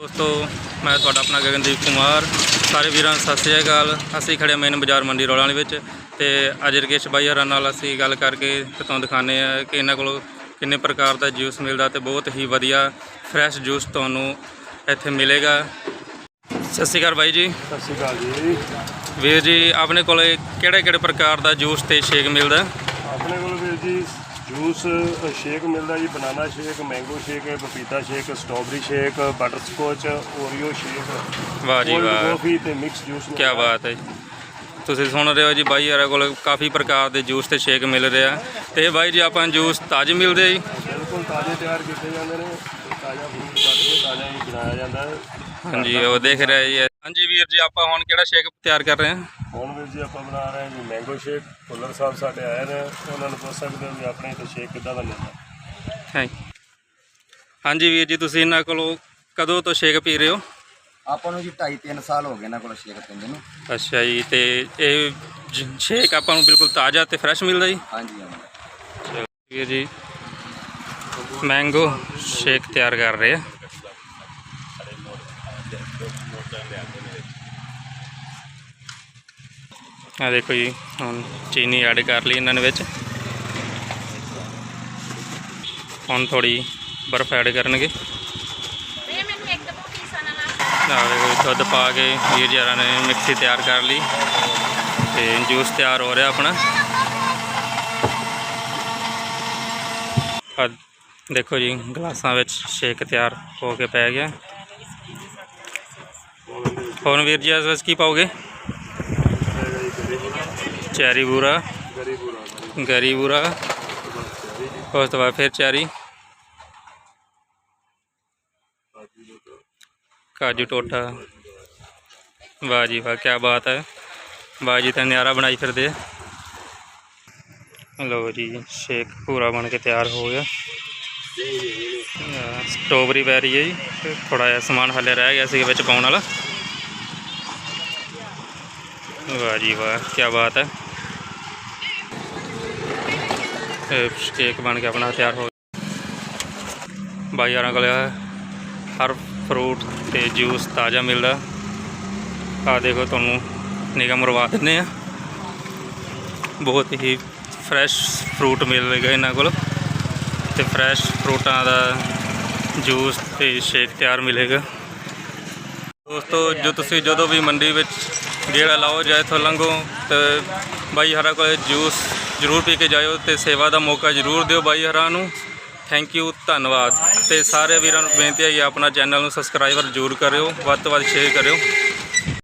ਦੋਸਤੋ ਮੈਂ ਤੁਹਾਡਾ ਆਪਣਾ ਗਗਨਦੀਪ ਕੁਮਾਰ। ਸਾਰੇ ਵੀਰਾਂ ਸਤਿ ਸ਼੍ਰੀ ਅਕਾਲ। ਅਸੀਂ ਖੜੇ ਮੇਨ ਬਾਜ਼ਾਰ ਮੰਡੀ ਰੋਲਾਂ ਦੇ ਵਿੱਚ ਤੇ ਅੱਜ ਰਕੇਸ਼ ਬਾਈ ਹਰਾਂ ਨਾਲ ਅਸੀਂ ਗੱਲ ਕਰਕੇ ਤੇ ਤੁਹਾਨੂੰ ਦਿਖਾਉਂਦੇ ਆ ਕਿ ਇਹਨਾਂ ਕੋਲ ਕਿੰਨੇ ਪ੍ਰਕਾਰ ਦਾ ਜੂਸ ਮਿਲਦਾ ਤੇ ਬਹੁਤ ਹੀ ਵਧੀਆ ਫਰੈਸ਼ ਜੂਸ ਤੁਹਾਨੂੰ ਇੱਥੇ ਮਿਲੇਗਾ। ਸਤਿ ਸ਼੍ਰੀ ਅਕਾਲ ਬਾਈ ਜੀ। ਸਤਿ ਸ਼੍ਰੀ ਅਕਾਲ ਜੀ। ਵੀਰ ਜੀ ਆਪਣੇ ਕੋਲ ਕਿਹੜੇ ਕਿਹੜੇ ਪ੍ਰਕਾਰ ਦਾ ਜੂਸ ਤੇ ਸ਼ੇਕ ਮਿਲਦਾ? ਆਪਣੇ ਕੋਲ ਵੀਰ ਜੀ ਜੂਸ ਸ਼ੇਕ ਮਿਲਦਾ ਜੀ ਬਨਾਨਾ ਸ਼ੇਕ ਮੈਂਗੋ ਸ਼ੇਕ ਪਪੀਤਾ shake strawberry shake butterscotch Oreo shake ਵਾਹ ਜੀ ਵਾਹ ਕਾਫੀ ਤੇ ਮਿਕਸ ਜੂਸ ਕੀ ਬਾਤ ਹੈ ਜੀ। ਤੁਸੀਂ ਸੁਣ ਰਹੇ ਹੋ ਜੀ ਬਾਈ ਹਰਾਂ ਕੋਲ ਕਾਫੀ ਪ੍ਰਕਾਰ ਦੇ ਜੂਸ ਤੇ ਸ਼ੇਕ ਮਿਲ ਰਿਹਾ। ਤੇ ਬਾਈ ਜੀ ਆਪਾਂ ਜੂਸ ਤਾਜ਼ੇ ਮਿਲਦੇ ਜੀ। ਬਿਲਕੁਲ ਤਾਜ਼ੇ ਤਿਆਰ ਕੀਤੇ ਜਾਂਦੇ ਨੇ। ਤਾਜ਼ਾ ਫਰੂਟ ਕੱਟ ਕੇ ਤਾਜ਼ਾ ਹੀ ਬਣਾਇਆ ਜਾਂਦਾ ਹੈ। ਹਾਂਜੀ ਉਹ ਦੇਖ ਰਿਹਾ ਜੀ। ਹਾਂਜੀ ਵੀਰ ਜੀ ਆਪਾਂ ਹੁਣ ਕਿਹੜਾ ਸ਼ੇਕ ਤਿਆਰ ਕਰ ਰਹੇ ਹਾਂ? ਹੁਣ ਵੀਰ ਜੀ ਆਪਾਂ ਬਣਾ ਰਹੇ ਹਾਂ ਜੀ ਮੈਂਗੋ ਸ਼ੇਕ। ਕੁੱਲਰ ਸਾਹਿਬ ਸਾਡੇ ਆਏ ਨੇ ਉਹਨਾਂ ਨੂੰ ਪੁੱਛ ਸਕਦੇ ਹੋ ਵੀ ਆਪਣੇ ਤੋਂ ਸ਼ੇਕ ਕਿੱਦਾਂ ਦਾ ਮਿਲਦਾ। ਥੈਂਕ ਹਾਂਜੀ ਵੀਰ ਜੀ ਤੁਸੀਂ ਇਹਨਾਂ ਕੋਲੋਂ ਕਦੋਂ ਤੋਂ ਸ਼ੇਕ ਪੀ ਰਹੇ ਹੋ? ਆਪਾਂ ਨੂੰ ਜੀ 2.5 3 ਸਾਲ ਹੋ ਗਏ ਇਹਨਾਂ ਕੋਲ ਸ਼ੇਕ ਪੀਂਦੇ ਨੂੰ। ਅੱਛਾ ਜੀ ਤੇ ਇਹ ਜ- ਸ਼ੇਕ ਆਪਾਂ ਨੂੰ ਬਿਲਕੁਲ ਤਾਜ਼ਾ ਤੇ ਫਰੈਸ਼ ਮਿਲਦਾ ਜੀ? ਹਾਂਜੀ ਹਾਂਜੀ। ਜੀ। ਮੈਂਗੋ ਸ਼ੇਕ ਤਿਆਰ ਕਰ ਰਹੇ ਆ। ਆ ਦੇਖੋ ਜੀ ਹੁਣ ਚੀਨੀ ਐਡ ਕਰ ਲਈ ਇਹਨਾਂ ਨੇ ਵਿੱਚ। ਹੁਣ ਥੋੜੀ ਬਰਫ਼ ਐਡ ਕਰਨਗੇ ਇਹ ਮੈਨੂੰ ਇੱਕ ਦੋ ਪੀਸਾਂ ਨਾਲ ਦੁੱਧ ਪਾ ਕੇ ਵੀਰ ਜਰਾਂ ਨੇ ਮਿਕਸੀ ਤਿਆਰ ਕਰ ਲਈ ਤੇ ਜੂਸ ਤਿਆਰ ਹੋ ਰਿਹਾ ਆਪਣਾ। ਆ ਦੇਖੋ ਜੀ, ਗਲਾਸਾਂ ਵਿੱਚ ਸ਼ੇਕ ਤਿਆਰ ਹੋ ਕੇ ਪੈ ਗਿਆ। ਹੁਣ ਵੀਰ ਜੀ, ਇਸ ਵਿੱਚ ਕੀ ਪਾਓਗੇ? ਚੈਰੀ ਬੂਰਾ। ਗਰੀ ਬੂਰਾ। ਉਸ ਤੋਂ ਬਾਅਦ ਫਿਰ ਚੈਰੀ। ਕਾਜੂ ਟੋਟਾ ਵਾਹ ਜੀ ਵਾਹ ਕੀ ਬਾਤ ਹੈ। ਵਾਹ ਜੀ ਤਾਂ ਨਿਆਰਾ ਬਣਾਈ ਫਿਰਦੇ ਆ। ਲਓ ਜੀ ਸ਼ੇਕ ਪੂਰਾ ਬਣ ਕੇ ਤਿਆਰ ਹੋ ਗਿਆ। ਆਹ, ਸਟ੍ਰਾਬੇਰੀ ਹੈ ਜੀ ਥੋੜਾ ਜਿਹਾ ਸਮਾਨ ਹਲੇ ਰਹਿ ਗਿਆ ਸੀ ਵਿੱਚ ਪਾਉਣ ਵਾਲਾ। ਵਾਹ ਜੀ ਵਾਹ ਕੀ ਬਾਤ ਹੈ। ਇਹ ਸ਼ੇਕ ਬਣ ਕੇ ਆਪਣਾ ਤਿਆਰ ਹੋ ਬਾਈ ਯਾਰਾਂ ਕੋਲ ਹਰ ਫਰੂਟ ਤੇ ਜੂਸ ਤਾਜ਼ਾ ਮਿਲਦਾ। ਆ ਦੇਖੋ ਤੁਹਾਨੂੰ ਨਿਗਾਹ ਮਰਵਾ ਦਿੰਦੇ ਆ। ਬਹੁਤ ਹੀ ਫਰੈਸ਼ ਫਰੂਟ ਮਿਲੇਗਾ ਇਹਨਾਂ ਕੋਲ। ਤੇ ਫਰੈਸ਼ ਫਰੂਟਾਂ ਦਾ ਜੂਸ ਤੇ ਸ਼ੇਕ ਤਿਆਰ ਮਿਲੇਗਾ। ਦੋਸਤੋ, ਜੋ ਤੁਸੀਂ ਜਦੋਂ ਵੀ ਮੰਡੀ ਵਿੱਚ ਗੇੜਾ ਲਾਓ, ਜਾਂ ਇੱਥੋਂ ਲੰਘੋ, ਤੇ ਬਾਈ ਹਰਾ ਕੋਲ ਜੂਸ ਜ਼ਰੂਰ ਪੀ ਕੇ ਜਾਇਓ ਤੇ ਸੇਵਾ ਦਾ ਮੌਕਾ ਜ਼ਰੂਰ ਦਿਓ ਬਾਈ ਹਰਾ ਨੂੰ। ਥੈਂਕ ਯੂ ਧੰਨਵਾਦ। ਤੇ ਸਾਰੇ ਵੀਰਾਂ ਨੂੰ ਬੇਨਤੀ ਹੈ ਕਿ ਆਪਣਾ ਚੈਨਲ ਨੂੰ ਸਬਸਕ੍ਰਾਈਬਰ ਜ਼ਰੂਰ ਕਰਿਓ, ਵੱਧ ਤੋਂ ਵੱਧ ਸ਼ੇਅਰ ਕਰਿਓ।